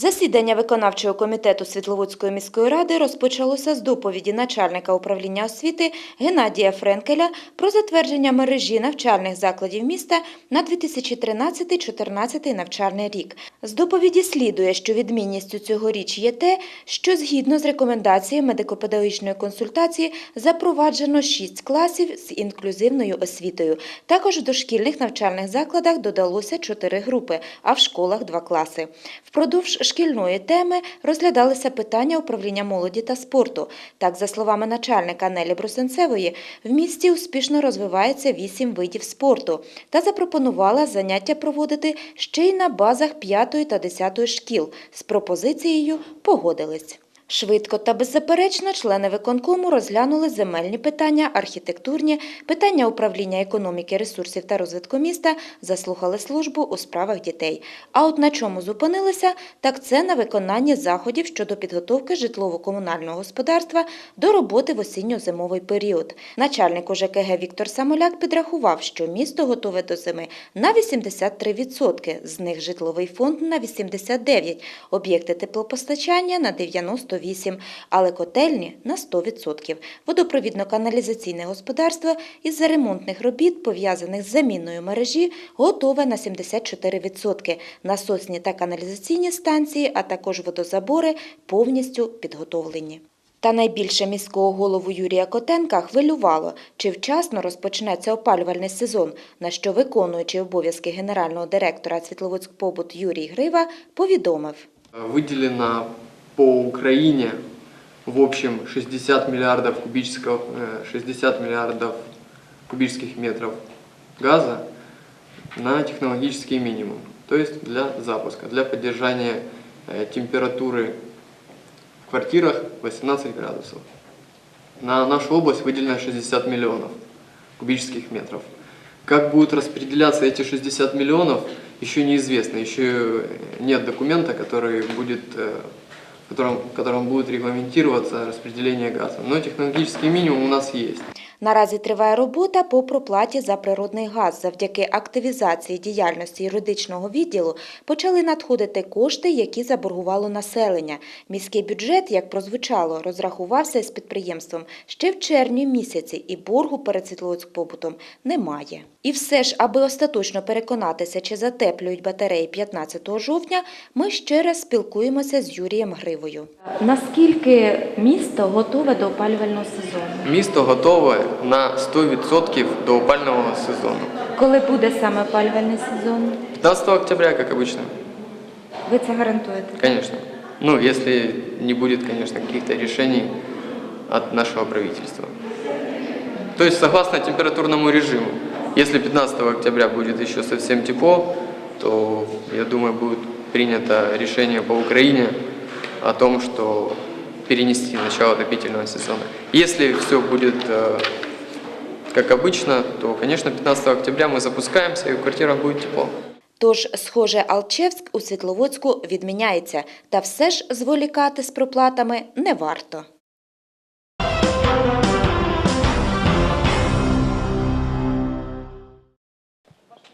Засідання виконавчого комітету Світловодської міської ради розпочалося з доповіді начальника управління освіти Геннадія Френкеля про затвердження мережі навчальних закладів міста на 2013-2014 навчальний рік. З доповіді слідує, що відмінністю цьогоріч є те, що згідно з рекомендаціями медико-педагогічної консультації запроваджено 6 класів з інклюзивною освітою. Також в дошкільних навчальних закладах додалося 4 групи, а в школах 2 класи. Впродовж шкільної теми розглядалися питання управління молоді та спорту. Так, за словами начальника Нелі Брусенцевої, в місті успішно розвивається вісім видів спорту та запропонувала заняття проводити ще й на базах 5 та 10 шкіл. З пропозицією погодились. Швидко та беззаперечно члени виконкому розглянули земельні питання, архітектурні, питання управління економіки, ресурсів та розвитку міста, заслухали службу у справах дітей. А от на чому зупинилися, так це на виконанні заходів щодо підготовки житлово-комунального господарства до роботи в осінньо-зимовий період. Начальник УЖКГ Віктор Самоляк підрахував, що місто готове до зими на 83%, з них житловий фонд на 89%, об'єкти теплопостачання на 98%, але котельні на 100%. Водопровідно-каналізаційне господарство із-за ремонтних робіт, пов'язаних з заміною мережі, готове на 74%. Насосні та каналізаційні станції, а також водозабори повністю підготовлені. Та найбільше міського голову Юрія Котенка хвилювало, чи вчасно розпочнеться опалювальний сезон, на що виконуючий обов'язки генерального директора Світловодськпобут Юрій Грива повідомив. Выделено по Украине в общем 60 миллиардов кубического, э, 60 миллиардов кубических метров газа на технологический минимум, то есть для запуска, для поддержания э, температуры в квартирах 18 градусов. На нашу область выделено 60 миллионов кубических метров. Как будут распределяться эти 60 миллионов, еще неизвестно. Еще нет документа, который будет, в котором будет регламентироваться распределение газа. Но технологический минимум у нас есть. Наразі триває робота по проплаті за природний газ. Завдяки активізації діяльності юридичного відділу почали надходити кошти, які заборгувало населення. Міський бюджет, як прозвучало, розрахувався з підприємством ще в червні місяці, і боргу перед Світловодськпобутом немає. І все ж, аби остаточно переконатися, чи затеплюють батареї 15 жовтня, ми ще раз спілкуємося з Юрієм Гривою. Наскільки місто готове до опалювального сезону? Місто готове на 100% до опального сезону. Коли буде саме опалювальний сезон? 15 октября, как обычно. Ви це гарантуєте? Конечно. Ну, если не будет, конечно, каких-то решений от нашего правительства. То есть согласно температурному режиму. Если 15 октября будет еще совсем тепло, то, я думаю, будет принято решение по Украине о том, что перенести начало отопительного сезона. Если все будет э, как обычно, то, конечно, 15 октября мы запускаемся, и в квартирах будет тепло. Тож, схоже, Алчевськ у Світловодську відміняється, та все ж зволікати з проплатами не варто.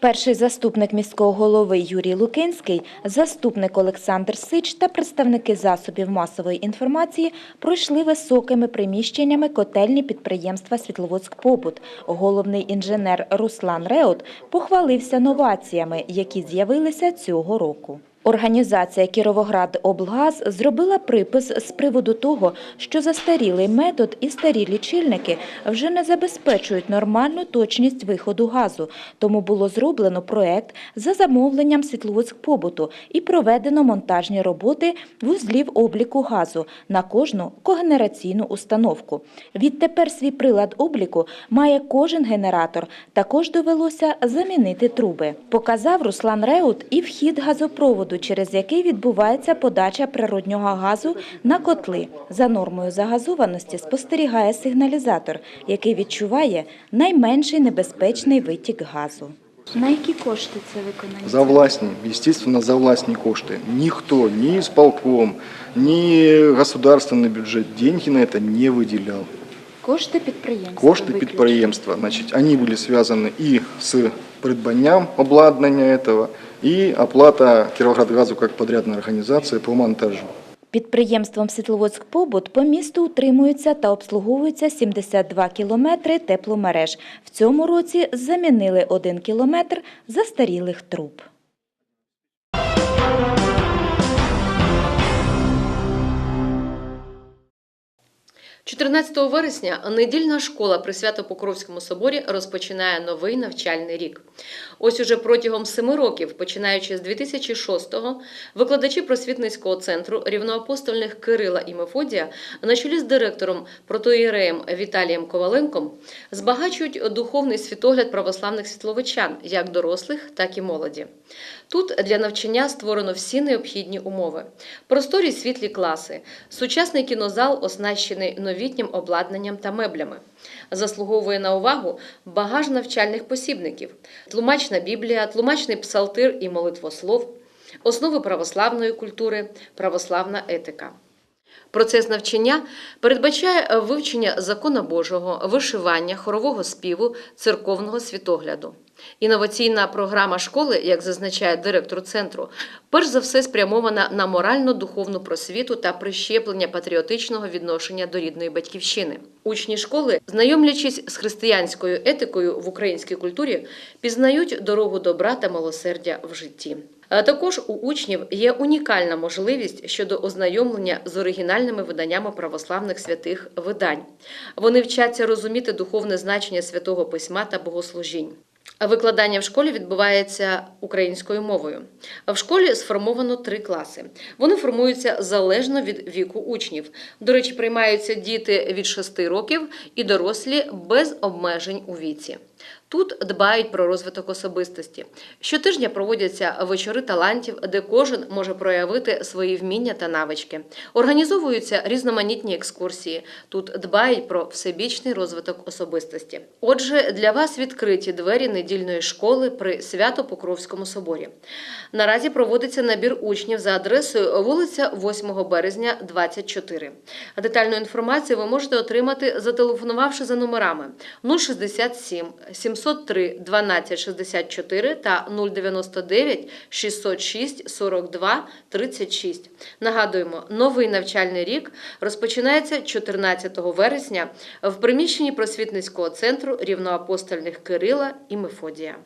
Перший заступник міського голови Юрій Лукинський, заступник Олександр Сич та представники засобів масової інформації пройшли високими приміщеннями котельні підприємства «Світловодськпобут». Головний інженер Руслан Реут похвалився новаціями, які з'явилися цього року. Організація Кіровоград Облгаз зробила припис з приводу того, що застарілий метод і старі лічильники вже не забезпечують нормальну точність виходу газу. Тому було зроблено проект за замовленням Світловодськпобуту і проведено монтажні роботи вузлів обліку газу на кожну когенераційну установку. Відтепер свій прилад обліку має кожен генератор. Також довелося замінити труби. Показав Руслан Реут і вхід газопроводу, через який відбувається подача природнього газу на котли. За нормою загазованості спостерігає сигналізатор, який відчуває найменший небезпечний витік газу. На які кошти це виконання? За власні, естественно, за власні кошти. Ніхто, ні сполком, ні государственний бюджет деньги на это не выделял. Кошти підприємства. Кошти виключно. підприємства, значить, они были связаны и с придбання обладнання цього і оплата Кіровоградгазу як подрядної організації по монтажу. Підприємством «Світловодськ-Побут» по місту утримуються та обслуговуються 72 кілометри тепломереж. В цьому році замінили 1 кілометр застарілих труб. 14 вересня недільна школа при Свято-Покровському соборі розпочинає новий навчальний рік. Ось уже протягом семи років, починаючи з 2006-го, викладачі просвітницького центру рівноапостольних Кирила і Мефодія на чолі з директором протоїреєм Віталієм Коваленком збагачують духовний світогляд православних світловичан, як дорослих, так і молоді. Тут для навчання створено всі необхідні умови: просторі світлі класи, сучасний кінозал, оснащений новітнім обладнанням та меблями. Заслуговує на увагу багаж навчальних посібників, тлумачна Біблія, тлумачний псалтир і молитвослов, основи православної культури, православна етика. Процес навчання передбачає вивчення закона Божого, вишивання, хорового співу, церковного світогляду. Інноваційна програма школи, як зазначає директор центру, перш за все спрямована на морально-духовну просвіту та прищеплення патріотичного відношення до рідної батьківщини. Учні школи, знайомлячись з християнською етикою в українській культурі, пізнають дорогу добра та милосердя в житті. А Також у учнів є унікальна можливість щодо ознайомлення з оригінальними виданнями православних святих видань. Вони вчаться розуміти духовне значення святого письма та богослужінь. Викладання в школі відбувається українською мовою. В школі сформовано три класи. Вони формуються залежно від віку учнів. До речі, приймаються діти від 6 років і дорослі без обмежень у віці. Тут дбають про розвиток особистості. Щотижня проводяться вечори талантів, де кожен може проявити свої вміння та навички. Організовуються різноманітні екскурсії. Тут дбають про всебічний розвиток особистості. Отже, для вас відкриті двері недільної школи при Свято-Покровському соборі. Наразі проводиться набір учнів за адресою вулиця 8 березня, 24. Детальну інформацію ви можете отримати, зателефонувавши за номерами 067 703 1264 та 099 606 42 36. Нагадуємо, новий навчальний рік розпочинається 14 вересня в приміщенні просвітницького центру рівноапостольних Кирила і Мефодія.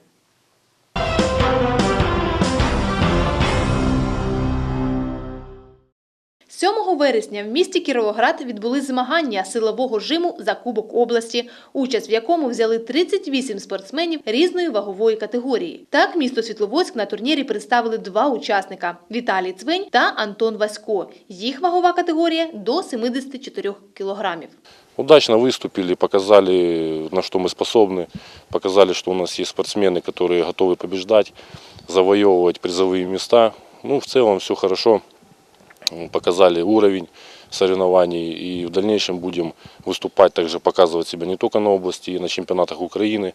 7 вересня в місті Кіровоград відбулись змагання силового жиму за Кубок області, участь в якому взяли 38 спортсменів різної вагової категорії. Так, місто Світловодськ на турнірі представили два учасника – Віталій Цвень та Антон Васько. Їх вагова категорія – до 74 кілограмів. Удачно выступили, показали, на что мы способны, показали, что у нас есть спортсмены, которые готовы побеждать, завоевывать призовые места. Ну, в целом все хорошо, М, показали уровень соревнований и в дальнейшем будем выступать, также показывать себя не только на области, и на чемпионатах Украины,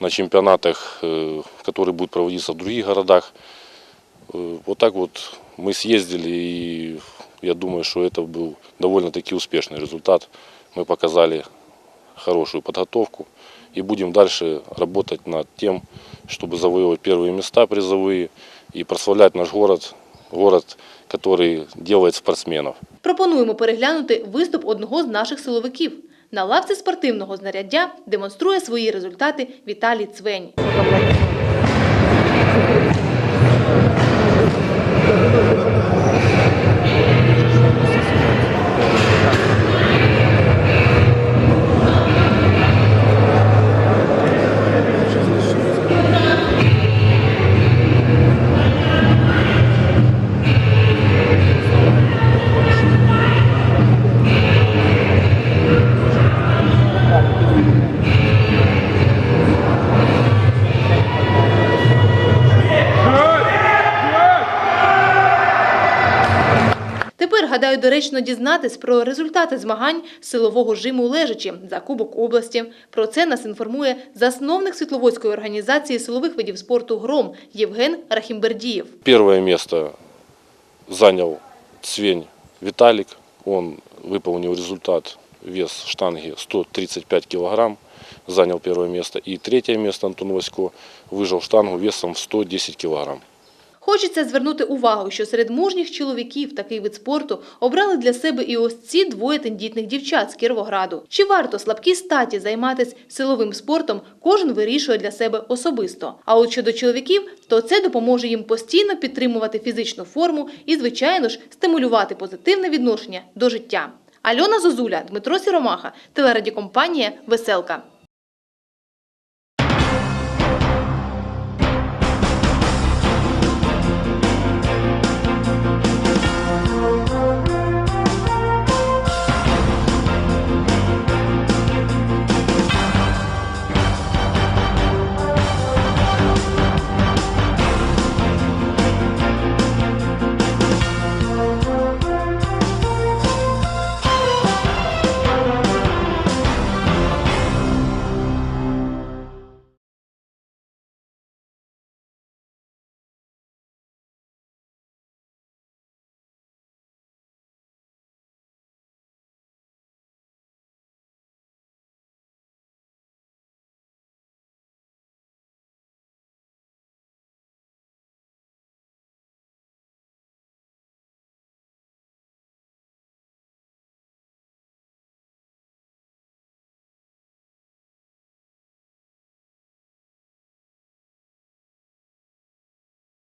на чемпионатах, э, которые будут проводиться в других городах. Э, Вот так вот мы съездили, и я думаю, что это был довольно-таки успешный результат. Мы показали хорошую подготовку и будем дальше работать над тем, чтобы завоевывать первые места призовые и прославлять наш город, город, который делает спортсменов. Пропонуємо переглянути виступ одного з наших силовиків. На лавці спортивного знаряддя демонструє свої результати Віталій Цвень. Гадаю, доречно дізнатись про результати змагань силового жиму лежачі за Кубок області. Про це нас інформує засновник Світловодської організації силових видів спорту «Гром» Євген Рахімбердієв. Первое место занял Цвень Виталик. Он выполнил результат вес штанги 135 килограмм. занял первое место. И третье место Антон Васько выжил штангу весом в 110 килограмм. Хочеться звернути увагу, що серед мужніх чоловіків такий вид спорту обрали для себе і ось ці двоє тендітних дівчат з Кіровограду. Чи варто слабкій статі займатися силовим спортом, кожен вирішує для себе особисто. А от щодо чоловіків, то це допоможе їм постійно підтримувати фізичну форму і, звичайно ж, стимулювати позитивне відношення до життя. Альона Зозуля, Дмитро Сіромаха, телерадіокомпанія Веселка.